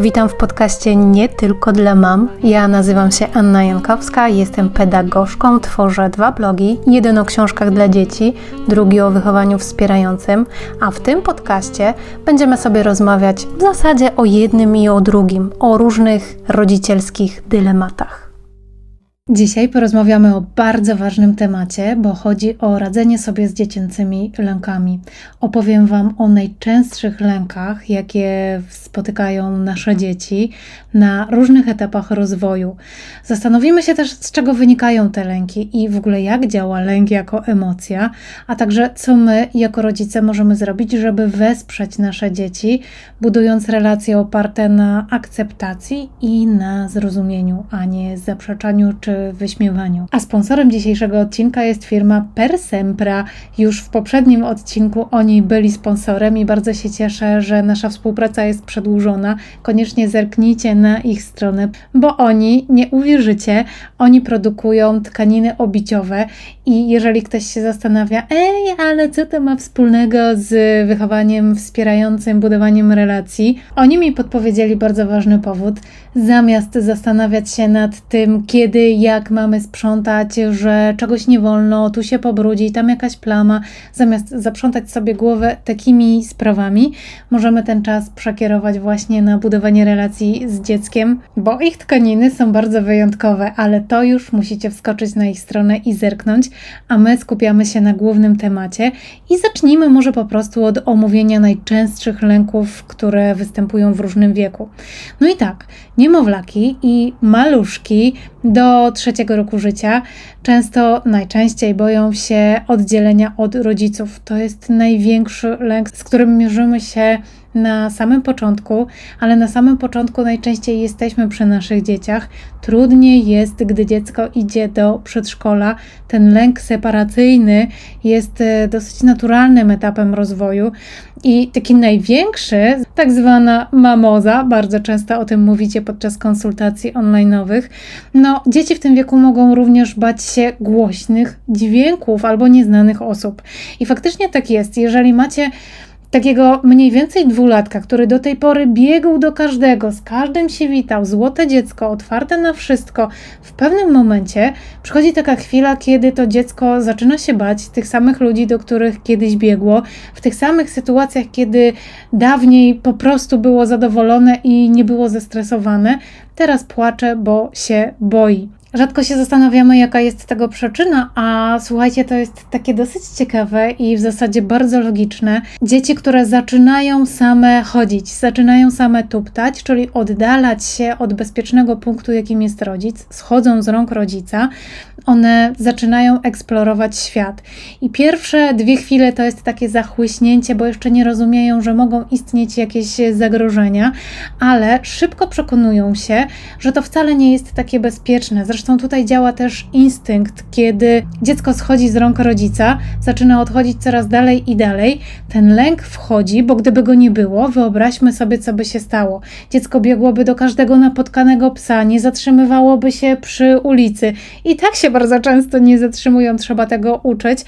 Witam w podcaście Nie tylko dla mam. Ja nazywam się Anna Jankowska, jestem pedagogzką, tworzę dwa blogi. Jeden o książkach dla dzieci, drugi o wychowaniu wspierającym, a w tym podcaście będziemy sobie rozmawiać w zasadzie o jednym i o drugim, o różnych rodzicielskich dylematach. Dzisiaj porozmawiamy o bardzo ważnym temacie, bo chodzi o radzenie sobie z dziecięcymi lękami. Opowiem Wam o najczęstszych lękach, jakie spotykają nasze dzieci na różnych etapach rozwoju. Zastanowimy się też, z czego wynikają te lęki i w ogóle jak działa lęk jako emocja, a także co my jako rodzice możemy zrobić, żeby wesprzeć nasze dzieci, budując relacje oparte na akceptacji i na zrozumieniu, a nie zaprzeczaniu czy wyśmiewaniu. A sponsorem dzisiejszego odcinka jest firma Persempra. Już w poprzednim odcinku oni byli sponsorem i bardzo się cieszę, że nasza współpraca jest przedłużona. Koniecznie zerknijcie na ich stronę, bo oni, nie uwierzycie, oni produkują tkaniny obiciowe i jeżeli ktoś się zastanawia, ej, ale co to ma wspólnego z wychowaniem wspierającym, budowaniem relacji, oni mi podpowiedzieli bardzo ważny powód. Zamiast zastanawiać się nad tym, kiedy, jak mamy sprzątać, że czegoś nie wolno, tu się pobrudzi, tam jakaś plama, zamiast zaprzątać sobie głowę takimi sprawami, możemy ten czas przekierować właśnie na budowanie relacji z dzieckiem, bo ich tkaniny są bardzo wyjątkowe, ale to już musicie wskoczyć na ich stronę i zerknąć, a my skupiamy się na głównym temacie i zacznijmy może po prostu od omówienia najczęstszych lęków, które występują w różnym wieku. No i tak, niemowlaki i maluszki do trzeciego roku życia często, najczęściej boją się oddzielenia od rodziców. To jest największy lęk, z którym mierzymy się na samym początku, ale na samym początku najczęściej jesteśmy przy naszych dzieciach. Trudniej jest, gdy dziecko idzie do przedszkola. Ten lęk separacyjny jest e, dosyć naturalnym etapem rozwoju. I taki największy, tak zwana mamoza, bardzo często o tym mówicie podczas konsultacji online'owych. No, dzieci w tym wieku mogą również bać się głośnych dźwięków albo nieznanych osób. I faktycznie tak jest. Jeżeli macie takiego mniej więcej dwulatka, który do tej pory biegł do każdego, z każdym się witał, złote dziecko, otwarte na wszystko, w pewnym momencie przychodzi taka chwila, kiedy to dziecko zaczyna się bać tych samych ludzi, do których kiedyś biegło, w tych samych sytuacjach, kiedy dawniej po prostu było zadowolone i nie było zestresowane, teraz płacze, bo się boi. Rzadko się zastanawiamy, jaka jest tego przyczyna, a słuchajcie, to jest takie dosyć ciekawe i w zasadzie bardzo logiczne. Dzieci, które zaczynają same chodzić, zaczynają same tuptać, czyli oddalać się od bezpiecznego punktu, jakim jest rodzic, schodzą z rąk rodzica, one zaczynają eksplorować świat. I pierwsze dwie chwile to jest takie zachłyśnięcie, bo jeszcze nie rozumieją, że mogą istnieć jakieś zagrożenia, ale szybko przekonują się, że to wcale nie jest takie bezpieczne. Zresztą tutaj działa też instynkt, kiedy dziecko schodzi z rąk rodzica, zaczyna odchodzić coraz dalej i dalej. Ten lęk wchodzi, bo gdyby go nie było, wyobraźmy sobie, co by się stało. Dziecko biegłoby do każdego napotkanego psa, nie zatrzymywałoby się przy ulicy. I tak się bardzo często nie zatrzymują, trzeba tego uczyć,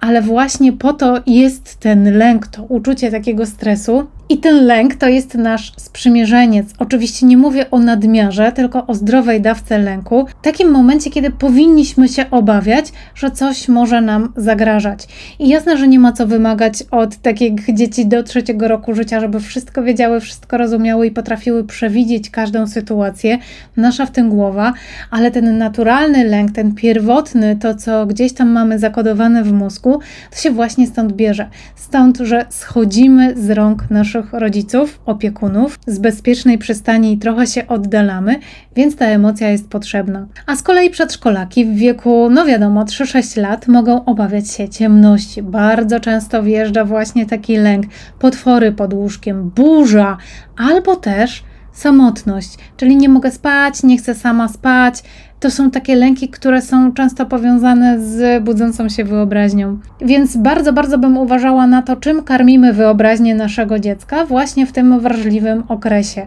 ale właśnie po to jest ten lęk, to uczucie takiego stresu, i ten lęk to jest nasz sprzymierzeniec. Oczywiście nie mówię o nadmiarze, tylko o zdrowej dawce lęku. W takim momencie, kiedy powinniśmy się obawiać, że coś może nam zagrażać. I jasne, że nie ma co wymagać od takich dzieci do trzeciego roku życia, żeby wszystko wiedziały, wszystko rozumiały i potrafiły przewidzieć każdą sytuację. Nasza w tym głowa, ale ten naturalny lęk, ten pierwotny, to co gdzieś tam mamy zakodowane w mózgu, to się właśnie stąd bierze. Stąd, że schodzimy z rąk naszych rodziców, opiekunów z bezpiecznej przystani i trochę się oddalamy, więc ta emocja jest potrzebna. A z kolei przedszkolaki w wieku, no wiadomo, 3-6 lat mogą obawiać się ciemności. Bardzo często wjeżdża właśnie taki lęk, potwory pod łóżkiem, burza, albo też samotność, czyli nie mogę spać, nie chcę sama spać, to są takie lęki, które są często powiązane z budzącą się wyobraźnią. Więc bardzo, bardzo bym uważała na to, czym karmimy wyobraźnię naszego dziecka właśnie w tym wrażliwym okresie.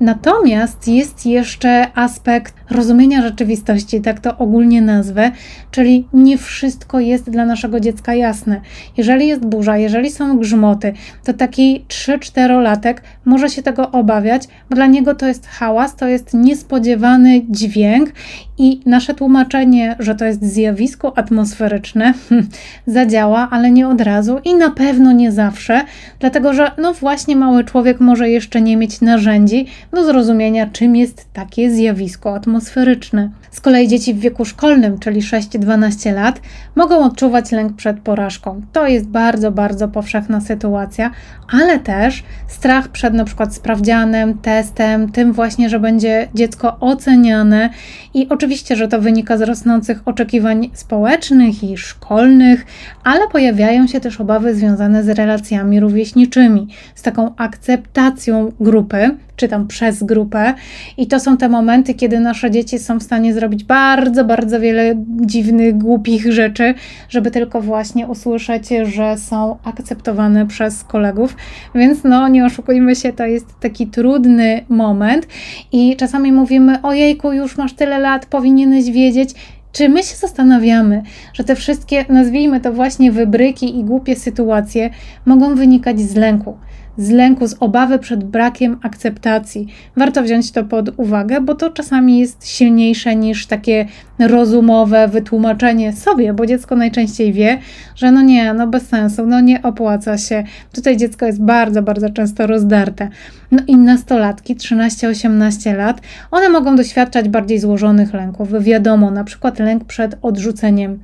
Natomiast jest jeszcze aspekt rozumienia rzeczywistości, tak to ogólnie nazwę, czyli nie wszystko jest dla naszego dziecka jasne. Jeżeli jest burza, jeżeli są grzmoty, to taki 3-4-latek może się tego obawiać, bo dla niego to jest hałas, to jest niespodziewany dźwięk i nasze tłumaczenie, że to jest zjawisko atmosferyczne, zadziała, ale nie od razu i na pewno nie zawsze, dlatego że no właśnie mały człowiek może jeszcze nie mieć narzędzi do zrozumienia, czym jest takie zjawisko atmosferyczne. Z kolei dzieci w wieku szkolnym, czyli 6-12 lat, mogą odczuwać lęk przed porażką. To jest bardzo, bardzo powszechna sytuacja, ale też strach przed na przykład sprawdzianem, testem, tym właśnie, że będzie dziecko oceniane i oczywiście, że to wynika z rosnących oczekiwań społecznych i szkolnych, ale pojawiają się też obawy związane z relacjami rówieśniczymi, z taką akceptacją grupy, czy tam przez grupę. I to są te momenty, kiedy nasze dzieci są w stanie zrobić bardzo, bardzo wiele dziwnych, głupich rzeczy, żeby tylko właśnie usłyszeć, że są akceptowane przez kolegów. Więc no, nie oszukujmy się, to jest taki trudny moment i czasami mówimy, ojejku, już masz tyle lat, powinieneś wiedzieć, czy my się zastanawiamy, że te wszystkie, nazwijmy to właśnie wybryki i głupie sytuacje, mogą wynikać z lęku? Z lęku, z obawy przed brakiem akceptacji. Warto wziąć to pod uwagę, bo to czasami jest silniejsze niż takie rozumowe wytłumaczenie sobie, bo dziecko najczęściej wie, że no nie, no bez sensu, no nie opłaca się. Tutaj dziecko jest bardzo, bardzo często rozdarte. No i nastolatki, 13-18 lat, one mogą doświadczać bardziej złożonych lęków. Wiadomo, na przykład lęk przed odrzuceniem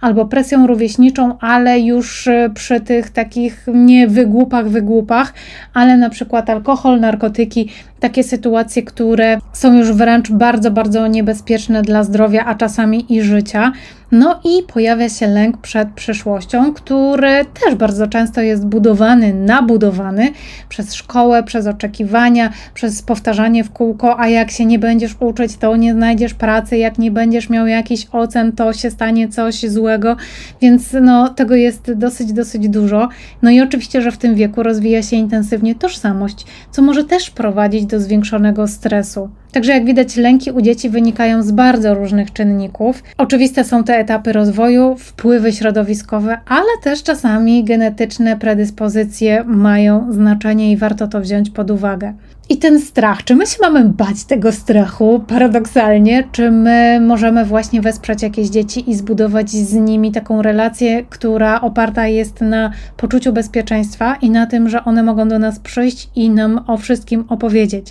albo presją rówieśniczą, ale już e, przy tych takich nie wygłupach, wygłupach, ale na przykład alkohol, narkotyki, takie sytuacje, które są już wręcz bardzo, bardzo niebezpieczne dla zdrowia, a czasami i życia. No i pojawia się lęk przed przyszłością, który też bardzo często jest budowany, nabudowany przez szkołę, przez oczekiwania, przez powtarzanie w kółko, a jak się nie będziesz uczyć, to nie znajdziesz pracy, jak nie będziesz miał jakichś ocen, to się stanie coś złego, więc no, tego jest dosyć, dosyć dużo. No i oczywiście, że w tym wieku rozwija się intensywnie tożsamość, co może też prowadzić do zwiększonego stresu. Także jak widać, lęki u dzieci wynikają z bardzo różnych czynników. Oczywiste są te etapy rozwoju, wpływy środowiskowe, ale też czasami genetyczne predyspozycje mają znaczenie i warto to wziąć pod uwagę. I ten strach, czy my się mamy bać tego strachu paradoksalnie, czy my możemy właśnie wesprzeć jakieś dzieci i zbudować z nimi taką relację, która oparta jest na poczuciu bezpieczeństwa i na tym, że one mogą do nas przyjść i nam o wszystkim opowiedzieć.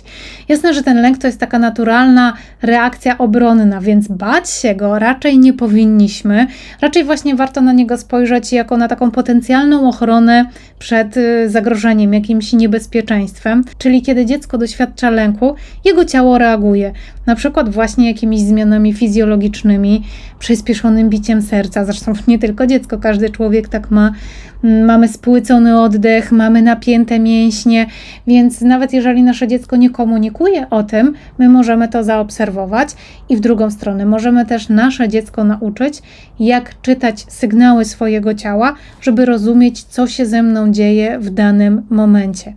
Jasne, że ten lęk to jest taka naturalna reakcja obronna, więc bać się go raczej nie powinniśmy. Raczej właśnie warto na niego spojrzeć jako na taką potencjalną ochronę przed y, zagrożeniem, jakimś niebezpieczeństwem, czyli kiedy dziecko dziecko doświadcza lęku, jego ciało reaguje, na przykład właśnie jakimiś zmianami fizjologicznymi, przyspieszonym biciem serca. Zresztą nie tylko dziecko, każdy człowiek tak ma. Mamy spłycony oddech, mamy napięte mięśnie, więc nawet jeżeli nasze dziecko nie komunikuje o tym, my możemy to zaobserwować i w drugą stronę możemy też nasze dziecko nauczyć, jak czytać sygnały swojego ciała, żeby rozumieć, co się ze mną dzieje w danym momencie.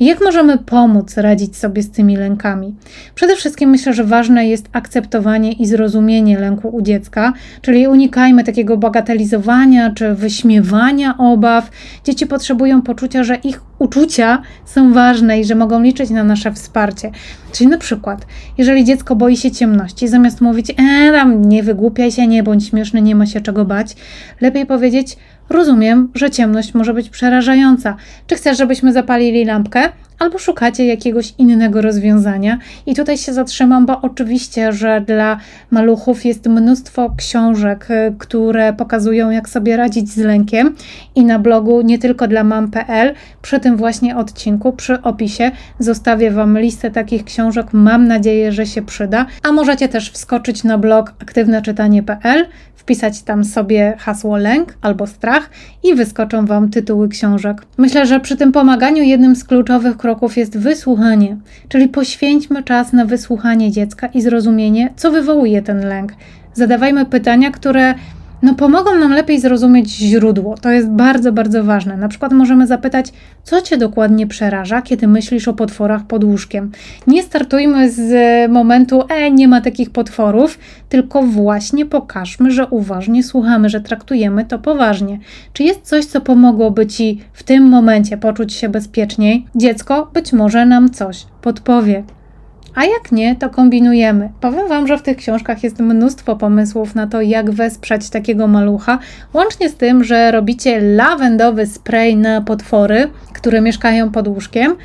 Jak możemy pomóc radzić sobie z tymi lękami? Przede wszystkim myślę, że ważne jest akceptowanie i zrozumienie lęku u dziecka, czyli unikajmy takiego bagatelizowania czy wyśmiewania obaw. Dzieci potrzebują poczucia, że ich uczucia są ważne i że mogą liczyć na nasze wsparcie. Czyli na przykład, jeżeli dziecko boi się ciemności, zamiast mówić, e, tam nie wygłupiaj się, nie bądź śmieszny, nie ma się czego bać, lepiej powiedzieć, rozumiem, że ciemność może być przerażająca. Czy chcesz, żebyśmy zapalili lampkę? Albo szukacie jakiegoś innego rozwiązania. I tutaj się zatrzymam, bo oczywiście, że dla maluchów jest mnóstwo książek, y, które pokazują, jak sobie radzić z lękiem. I na blogu nie tylko dla mam.pl, przy tym właśnie odcinku, przy opisie zostawię Wam listę takich książek. Mam nadzieję, że się przyda. A możecie też wskoczyć na blog aktywneczytanie.pl. wpisać tam sobie hasło lęk albo strach i wyskoczą Wam tytuły książek. Myślę, że przy tym pomaganiu jednym z kluczowych kroków jest wysłuchanie, czyli poświęćmy czas na wysłuchanie dziecka i zrozumienie, co wywołuje ten lęk. Zadawajmy pytania, które no pomogą nam lepiej zrozumieć źródło. To jest bardzo, bardzo ważne. Na przykład możemy zapytać, co cię dokładnie przeraża, kiedy myślisz o potworach pod łóżkiem. Nie startujmy z momentu, e, nie ma takich potworów, tylko właśnie pokażmy, że uważnie słuchamy, że traktujemy to poważnie. Czy jest coś, co pomogłoby ci w tym momencie poczuć się bezpieczniej? Dziecko być może nam coś podpowie. A jak nie, to kombinujemy. Powiem Wam, że w tych książkach jest mnóstwo pomysłów na to, jak wesprzeć takiego malucha, łącznie z tym, że robicie lawendowy spray na potwory, które mieszkają pod łóżkiem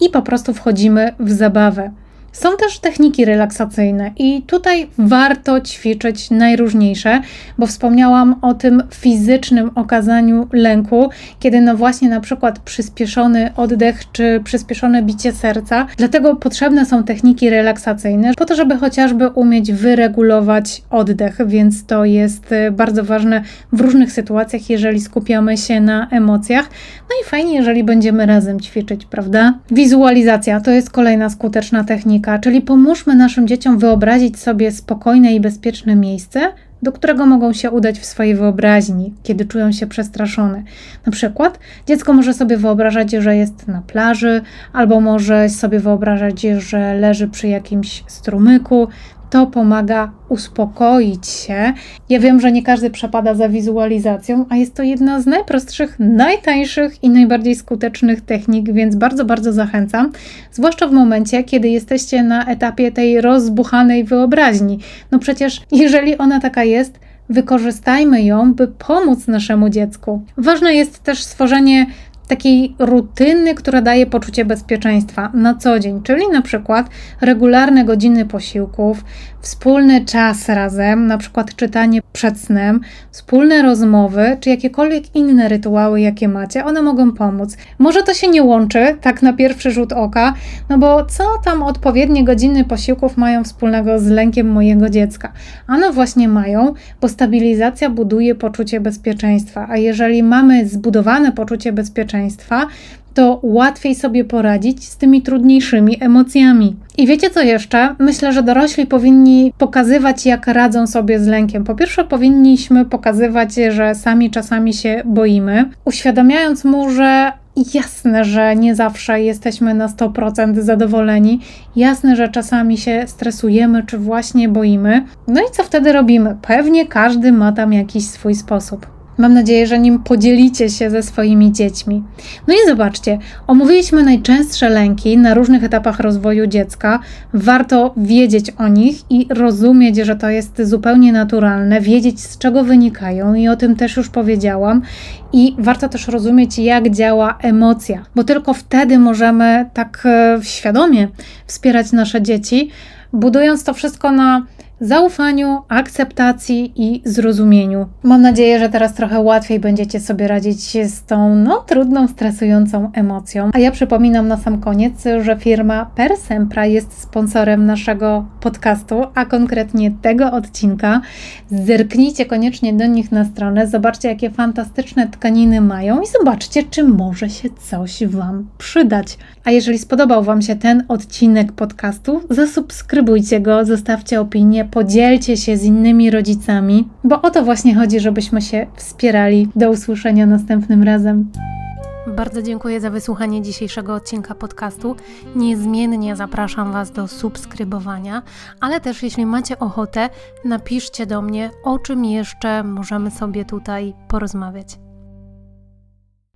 i po prostu wchodzimy w zabawę. Są też techniki relaksacyjne i tutaj warto ćwiczyć najróżniejsze, bo wspomniałam o tym fizycznym okazaniu lęku, kiedy no właśnie na przykład przyspieszony oddech czy przyspieszone bicie serca. Dlatego potrzebne są techniki relaksacyjne, po to, żeby chociażby umieć wyregulować oddech, więc to jest y, bardzo ważne w różnych sytuacjach, jeżeli skupiamy się na emocjach. No i fajnie, jeżeli będziemy razem ćwiczyć, prawda? Wizualizacja to jest kolejna skuteczna technika czyli pomóżmy naszym dzieciom wyobrazić sobie spokojne i bezpieczne miejsce, do którego mogą się udać w swojej wyobraźni, kiedy czują się przestraszone. Na przykład dziecko może sobie wyobrażać, że jest na plaży, albo może sobie wyobrażać, że leży przy jakimś strumyku, to pomaga uspokoić się. Ja wiem, że nie każdy przepada za wizualizacją, a jest to jedna z najprostszych, najtańszych i najbardziej skutecznych technik, więc bardzo, bardzo zachęcam. Zwłaszcza w momencie, kiedy jesteście na etapie tej rozbuchanej wyobraźni. No przecież, jeżeli ona taka jest, wykorzystajmy ją, by pomóc naszemu dziecku. Ważne jest też stworzenie takiej rutyny, która daje poczucie bezpieczeństwa na co dzień, czyli na przykład regularne godziny posiłków, wspólny czas razem, na przykład czytanie przed snem, wspólne rozmowy, czy jakiekolwiek inne rytuały, jakie macie, one mogą pomóc. Może to się nie łączy, tak na pierwszy rzut oka, no bo co tam odpowiednie godziny posiłków mają wspólnego z lękiem mojego dziecka? A no właśnie mają, bo stabilizacja buduje poczucie bezpieczeństwa, a jeżeli mamy zbudowane poczucie bezpieczeństwa, to łatwiej sobie poradzić z tymi trudniejszymi emocjami. I wiecie co jeszcze? Myślę, że dorośli powinni pokazywać, jak radzą sobie z lękiem. Po pierwsze, powinniśmy pokazywać, że sami czasami się boimy, uświadamiając mu, że Jasne, że nie zawsze jesteśmy na 100% zadowoleni. Jasne, że czasami się stresujemy czy właśnie boimy. No i co wtedy robimy? Pewnie każdy ma tam jakiś swój sposób. Mam nadzieję, że nim podzielicie się ze swoimi dziećmi. No i zobaczcie, omówiliśmy najczęstsze lęki na różnych etapach rozwoju dziecka. Warto wiedzieć o nich i rozumieć, że to jest zupełnie naturalne, wiedzieć z czego wynikają i o tym też już powiedziałam. I warto też rozumieć, jak działa emocja, bo tylko wtedy możemy tak e, świadomie wspierać nasze dzieci, budując to wszystko na zaufaniu, akceptacji i zrozumieniu. Mam nadzieję, że teraz trochę łatwiej będziecie sobie radzić z tą no, trudną, stresującą emocją. A ja przypominam na sam koniec, że firma Persempra jest sponsorem naszego podcastu, a konkretnie tego odcinka. Zerknijcie koniecznie do nich na stronę, zobaczcie jakie fantastyczne tkaniny mają i zobaczcie, czy może się coś Wam przydać. A jeżeli spodobał Wam się ten odcinek podcastu, zasubskrybujcie go, zostawcie opinię, podzielcie się z innymi rodzicami, bo o to właśnie chodzi, żebyśmy się wspierali. Do usłyszenia następnym razem. Bardzo dziękuję za wysłuchanie dzisiejszego odcinka podcastu. Niezmiennie zapraszam Was do subskrybowania, ale też jeśli macie ochotę, napiszcie do mnie, o czym jeszcze możemy sobie tutaj porozmawiać.